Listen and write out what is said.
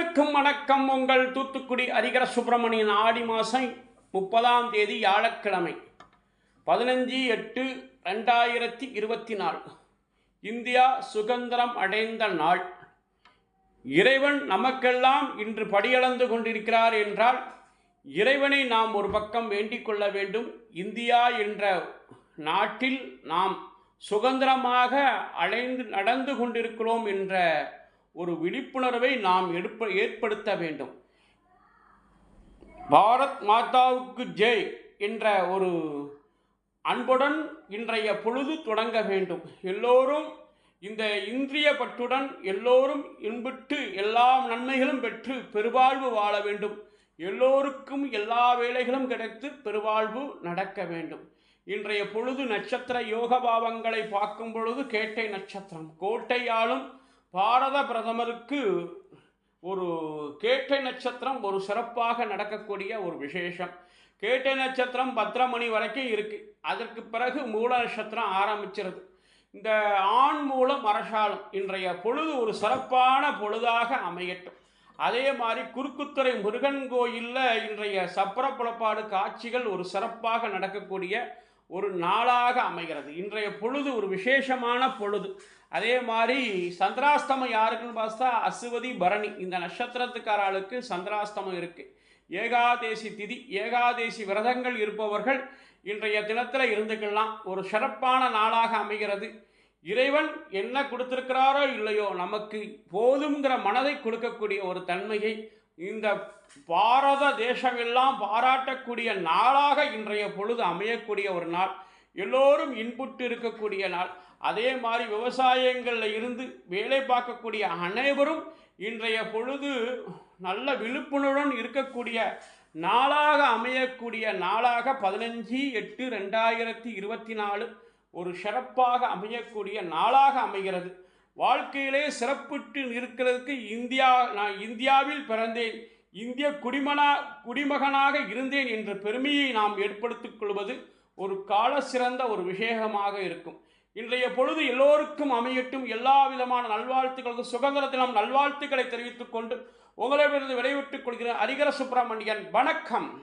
வணக்கம். உங்கள் தூத்துக்குடி ஹரிகர சுப்பிரமணியன் ஆடி மாதம் முப்பதாம் தேதி வியாழக்கிழமை பதினஞ்சு எட்டு ரெண்டாயிரத்தி இருபத்தி நாலு இந்தியா சுதந்திரம் அடைந்த நாள். இறைவன் நமக்கெல்லாம் இன்று படியளந்து கொண்டிருக்கிறார் என்றால் இறைவனை நாம் ஒரு பக்கம் வேண்டிக் கொள்ள வேண்டும். இந்தியா என்ற நாட்டில் நாம் சுதந்திரமாக அலைந்து நடந்து கொண்டிருக்கிறோம் என்ற ஒரு விழிப்புணர்வை நாம் எடுப்ப ஏற்படுத்த வேண்டும். பாரத் மாதாவுக்கு ஜெய் என்ற ஒரு அன்புடன் இன்றைய பொழுது தொடங்க வேண்டும். எல்லோரும் இந்த இந்திரிய பற்றுடன் எல்லோரும் இன்பிட்டு எல்லா நன்மைகளும் பெற்று பெருவாழ்வு வாழ வேண்டும். எல்லோருக்கும் எல்லா வேலைகளும் கிடைத்து பெருவாழ்வு நடக்க வேண்டும். இன்றைய பொழுது நட்சத்திர யோக பாவங்களை பார்க்கும் பொழுது கேட்டை நட்சத்திரம் கோட்டையாலும் பாரத பிரதமருக்கு ஒரு கேட்டை நட்சத்திரம் ஒரு சிறப்பாக நடக்கக்கூடிய ஒரு விசேஷம். கேட்டை நட்சத்திரம் பத்ரமணி மணி வரைக்கும் இருக்குது அதற்கு பிறகு மூல நட்சத்திரம் ஆரம்பிச்சிருது. இந்த ஆண் மூலம் அரசாலம் இன்றைய பொழுது ஒரு சிறப்பான பொழுதாக அமையட்டும். அதே மாதிரி குறுக்குத்துறை முருகன் கோயிலில் இன்றைய சப்பர புலப்பாடு காட்சிகள் ஒரு சிறப்பாக நடக்கக்கூடிய ஒரு நாளாக அமைகிறது. இன்றைய பொழுது ஒரு விசேஷமான பொழுது. அதே மாதிரி சந்திராஸ்தமம் யாருக்குன்னு பார்த்தா அசுவதி பரணி. இந்த நட்சத்திரத்துக்காரர்களுக்கு சந்திராஸ்தமம் இருக்கு. ஏகாதேசி திதி ஏகாதேசி விரதங்கள் இருப்பவர்கள் இன்றைய தினத்தில் இருந்துக்கலாம். ஒரு சிறப்பான நாளாக அமைகிறது. இறைவன் என்ன கொடுத்திருக்கிறாரோ இல்லையோ நமக்கு போதுங்கிற மனதை கொடுக்கக்கூடிய ஒரு தன்மையை இந்த பாரத தேசமெல்லாம் பாராட்டக்கூடிய நாளாக இன்றைய பொழுது அமையக்கூடிய ஒரு நாள். எல்லோரும் இன்புட்டு இருக்கக்கூடிய நாள். அதே மாதிரி விவசாயங்களில் இருந்து வேலை பார்க்கக்கூடிய அனைவரும் இன்றைய பொழுது நல்ல விழிப்புணர்வுடன் இருக்கக்கூடிய நாளாக அமையக்கூடிய நாளாக பதினஞ்சு எட்டு ரெண்டாயிரத்தி இருபத்தி நாலு ஒரு சிறப்பாக அமையக்கூடிய நாளாக அமைகிறது. வாழ்க்கையிலே சிறப்பிட்டு இருக்கிறதுக்கு இந்தியா நான் இந்தியாவில் பிறந்தேன். இந்திய குடிமனா குடிமகனாக இருந்தேன் என்ற பெருமையை நாம் ஏற்படுத்திக் கொள்வது ஒரு கால சிறந்த ஒரு விஷேகமாக இருக்கும். இன்றைய பொழுது எல்லோருக்கும் அமையட்டும். எல்லா விதமான நல்வாழ்த்துக்களுக்கும் சுதந்திரத்தில் நாம் நல்வாழ்த்துக்களை தெரிவித்துக் கொண்டு உங்களிடமிருந்து விடைபெற்றுக் கொள்கிறேன். ஹரிகர சுப்பிரமணியன் வணக்கம்.